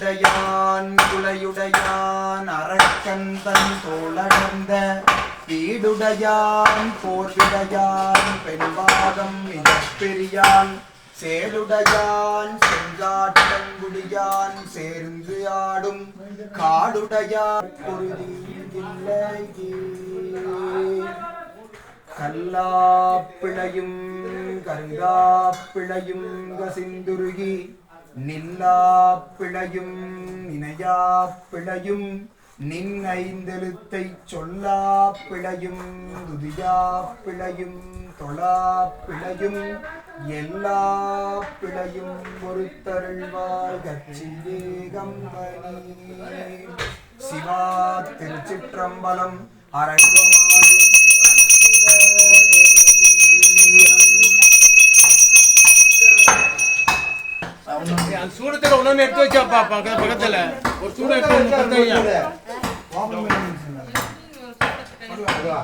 படையுடையான் குலையுடையான் அரக்கந்தன் தோளடர்ந்த வீடுடையான் போர்விடையான் பெண்பாதம் மிகப்பெரியான் சேடுடையான் செங்காட்டங்குடியான் சேர்ந்து ஆடும் காடுடையான் பொருதில்லையே கல்லாப்பிழையும் கருகாப்பிழையும் கசிந்துருகி நில்லா பிழையும் இணையா பிழையும் நின் ஐந்தெழுத்தை சொல்லா பிழையும் துதியா பிழையும் தொழா பிழையும் எல்லா பிழையும் பொறுத்தருள்வாய் கச்சியேகம்பனி சிவா திருச்சிற்றம்பலம் அரங்கம் அந்த சூடத்துல ஒண்ணு எடுத்து வச்சாப்பா பக்க- பக்கத்துல. ஒரு சூட எடுத்து அதுவா.